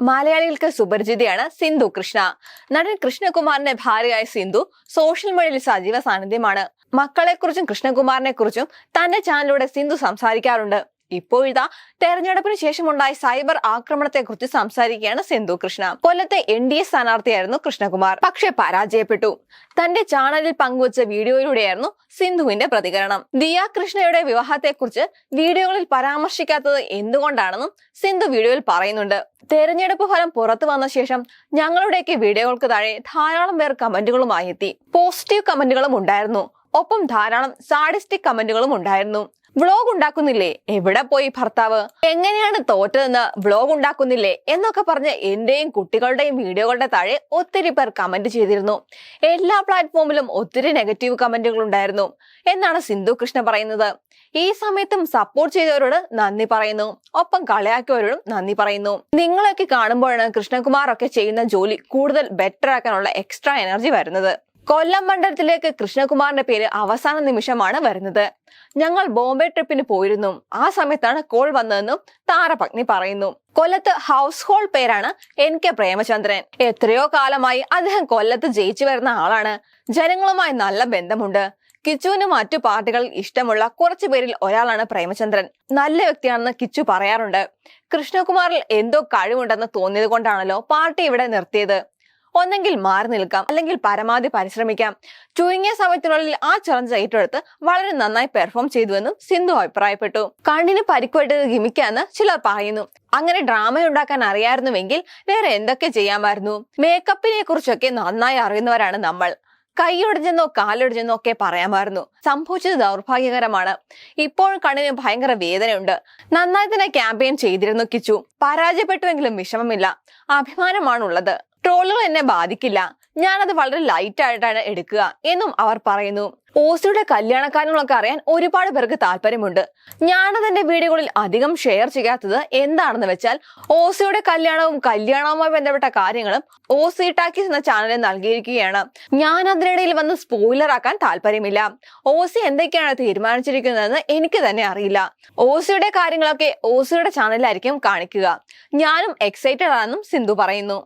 മലയാളികൾക്ക് സുപരിചിതയാണ് സിന്ധു കൃഷ്ണ. നടൻ കൃഷ്ണകുമാറിന്റെ ഭാര്യയായ സിന്ധു സോഷ്യൽ മീഡിയയിൽ സജീവ സാന്നിധ്യമാണ്. മക്കളെക്കുറിച്ചും കൃഷ്ണകുമാറിനെ കുറിച്ചും തന്റെ ചാനലിലൂടെ സിന്ധു സംസാരിക്കാറുണ്ട്. ഇപ്പോഴിതാ തെരഞ്ഞെടുപ്പിന് ശേഷമുണ്ടായ സൈബർ ആക്രമണത്തെ കുറിച്ച് സംസാരിക്കുകയാണ് സിന്ധു കൃഷ്ണ. കൊല്ലത്തെ എൻ ഡി എ സ്ഥാനാർത്ഥിയായിരുന്നു കൃഷ്ണകുമാർ. പക്ഷെ പരാജയപ്പെട്ടു. തന്റെ ചാനലിൽ പങ്കുവച്ച വീഡിയോയിലൂടെയായിരുന്നു സിന്ധുവിന്റെ പ്രതികരണം. ദിയ കൃഷ്ണയുടെ വിവാഹത്തെക്കുറിച്ച് വീഡിയോകളിൽ പരാമർശിക്കാത്തത് എന്തുകൊണ്ടാണെന്നും സിന്ധു വീഡിയോയിൽ പറയുന്നുണ്ട്. തെരഞ്ഞെടുപ്പ് ഫലം പുറത്തു വന്ന ശേഷം ഞങ്ങളുടെയൊക്കെ വീഡിയോകൾക്ക് താഴെ ധാരാളം പേർ കമന്റുകളുമായി എത്തി. പോസിറ്റീവ് കമന്റുകളും ഉണ്ടായിരുന്നു. ഒപ്പം ധാരാളം സാഡിസ്റ്റിക് കമന്റുകളും ഉണ്ടായിരുന്നു. വ്ളോഗ് ഉണ്ടാക്കുന്നില്ലേ? എവിടെ പോയി ഭർത്താവ്? എങ്ങനെയാണ് തോറ്റതെന്ന് വ്ളോഗ് ഉണ്ടാക്കുന്നില്ലേ? എന്നൊക്കെ പറഞ്ഞ് എന്റെയും കുട്ടികളുടെയും വീഡിയോകളുടെ താഴെ ഒത്തിരി പേർ കമന്റ് ചെയ്തിരുന്നു. എല്ലാ പ്ലാറ്റ്ഫോമിലും ഒത്തിരി നെഗറ്റീവ് കമന്റുകൾ ഉണ്ടായിരുന്നു. എന്നാണ് സിന്ധു കൃഷ്ണ പറയുന്നത്. ഈ സമയത്തും സപ്പോർട്ട് ചെയ്തവരോട് നന്ദി പറയുന്നു. ഒപ്പം കളിയാക്കിയവരോടും നന്ദി പറയുന്നു. നിങ്ങളൊക്കെ കാണുമ്പോഴാണ് കൃഷ്ണകുമാർ ഒക്കെ ചെയ്യുന്ന ജോലി കൂടുതൽ ബെറ്റർ ആക്കാനുള്ള എക്സ്ട്രാ എനർജി വരുന്നത്. കൊല്ലം മണ്ഡലത്തിലേക്ക് കൃഷ്ണകുമാറിന്റെ പേര് അവസാന നിമിഷമാണ് വരുന്നത്. ഞങ്ങൾ ബോംബെ ട്രിപ്പിന് പോയിരുന്നു. ആ സമയത്താണ് കോൾ വന്നതെന്നും താരപത്നി പറയുന്നു. കൊല്ലത്ത് ഹൗസ് ഹോൾഡ് പേരാണ് എൻ കെ പ്രേമചന്ദ്രൻ. എത്രയോ കാലമായി അദ്ദേഹം കൊല്ലത്ത് ജയിച്ചു വരുന്ന ആളാണ്. ജനങ്ങളുമായി നല്ല ബന്ധമുണ്ട്. കിച്ചുവിന് മറ്റു പാർട്ടികളിൽ ഇഷ്ടമുള്ള കുറച്ചു പേരിൽ ഒരാളാണ് പ്രേമചന്ദ്രൻ. നല്ല വ്യക്തിയാണെന്ന് കിച്ചു പറയാറുണ്ട്. കൃഷ്ണകുമാറിൽ എന്തോ കഴിവുണ്ടെന്ന് തോന്നിയത് കൊണ്ടാണല്ലോ പാർട്ടി ഇവിടെ നിർത്തിയത്. ഒന്നെങ്കിൽ മാറി നിൽക്കാം അല്ലെങ്കിൽ പരമാവധി പരിശ്രമിക്കാം. ചുരുങ്ങിയ സമയത്തിനുള്ളിൽ ആ ചലഞ്ച് ഏറ്റെടുത്ത് വളരെ നന്നായി പെർഫോം ചെയ്തുവെന്നും സിന്ധു അഭിപ്രായപ്പെട്ടു. കണ്ണിന് പരിക്കുപറ്റത് ഗിമിക്കാന്ന് ചിലർ പറയുന്നു. അങ്ങനെ ഡ്രാമ ഉണ്ടാക്കാൻ അറിയായിരുന്നുവെങ്കിൽ വേറെ എന്തൊക്കെ ചെയ്യാമായിരുന്നു? മേക്കപ്പിനെ കുറിച്ചൊക്കെ നന്നായി അറിയുന്നവരാണ് നമ്മൾ. കൈയൊടിഞ്ഞെന്നോ കാലൊടിഞ്ഞെന്നോ ഒക്കെ പറയാമായിരുന്നു. സംഭവിച്ചത് ദൗർഭാഗ്യകരമാണ്. ഇപ്പോൾ കണ്ണിന് ഭയങ്കര വേദനയുണ്ട്. നന്നായി തന്നെ ക്യാമ്പയിൻ ചെയ്തിരുന്നു കിച്ചു. പരാജയപ്പെട്ടുവെങ്കിലും വിഷമമില്ല. അഭിമാനമാണുള്ളത്. ട്രോളുകൾ എന്നെ ബാധിക്കില്ല. ഞാനത് വളരെ ലൈറ്റ് ആയിട്ടാണ് എടുക്കുക എന്നും അവർ പറയുന്നു. ഓസിയുടെ കല്യാണക്കാര്യങ്ങളൊക്കെ അറിയാൻ ഒരുപാട് പേർക്ക് താല്പര്യമുണ്ട്. ഞാനത് എന്റെ വീഡിയോകളിൽ അധികം ഷെയർ ചെയ്യാത്തത് എന്താണെന്ന് വെച്ചാൽ ഓസിയുടെ കല്യാണവും കല്യാണവുമായി ബന്ധപ്പെട്ട കാര്യങ്ങളും ഓസി ടാക്കീസ് എന്ന ചാനലിൽ നൽകിയിരിക്കുകയാണ്. ഞാൻ അതിനിടയിൽ വന്ന് സ്പോയിലർ ആക്കാൻ താല്പര്യമില്ല. ഓസി എന്തൊക്കെയാണ് തീരുമാനിച്ചിരിക്കുന്നതെന്ന് എനിക്ക് തന്നെ അറിയില്ല. ഓസിയുടെ കാര്യങ്ങളൊക്കെ ഓസിയുടെ ചാനലിലായിരിക്കും കാണിക്കുക. ഞാനും എക്സൈറ്റഡ് ആണെന്നും സിന്ധു പറയുന്നു.